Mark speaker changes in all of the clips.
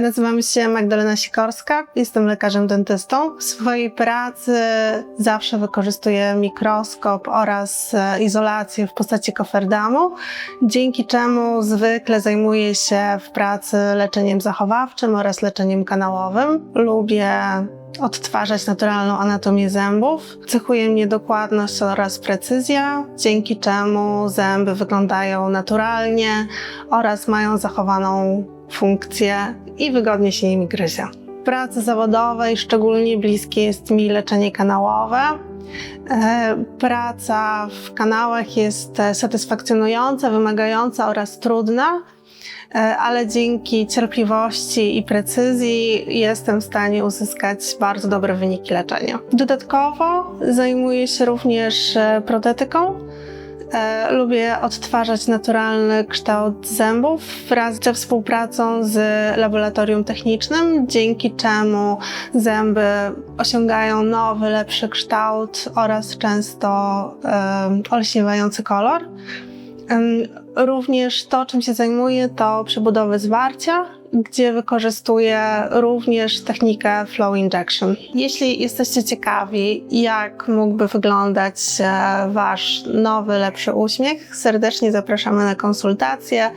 Speaker 1: Nazywam się Magdalena Sikorska, jestem lekarzem dentystą. W swojej pracy zawsze wykorzystuję mikroskop oraz e, izolację w postaci koferdamu, dzięki czemu zwykle zajmuję się w pracy leczeniem zachowawczym oraz leczeniem kanałowym. Lubię odtwarzać naturalną anatomię zębów. Cechuje mnie dokładność oraz precyzja, dzięki czemu zęby wyglądają naturalnie oraz mają zachowaną funkcję i wygodnie się nimi gryzie. W pracy zawodowej szczególnie bliskie jest mi leczenie kanałowe. E, Praca w kanałach jest e, satysfakcjonująca, wymagająca oraz trudna, e, ale dzięki cierpliwości i precyzji jestem w stanie uzyskać bardzo dobre wyniki leczenia. Dodatkowo zajmuję się również protetyką. E, Lubię odtwarzać naturalny kształt zębów wraz ze współpracą z laboratorium technicznym, dzięki czemu zęby osiągają nowy, lepszy kształt oraz często e, olśniewający kolor. Również to, czym się zajmuję, to przebudowy zwarcia, gdzie wykorzystuję również technikę flow injection. Jeśli jesteście ciekawi, jak mógłby wyglądać e, Wasz nowy, lepszy uśmiech, serdecznie zapraszamy na konsultacje.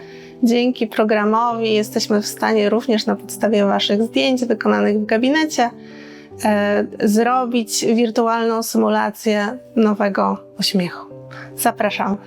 Speaker 1: Dzięki programowi jesteśmy w stanie również na podstawie Waszych zdjęć wykonanych w gabinecie e, zrobić wirtualną symulację nowego uśmiechu. Zapraszam.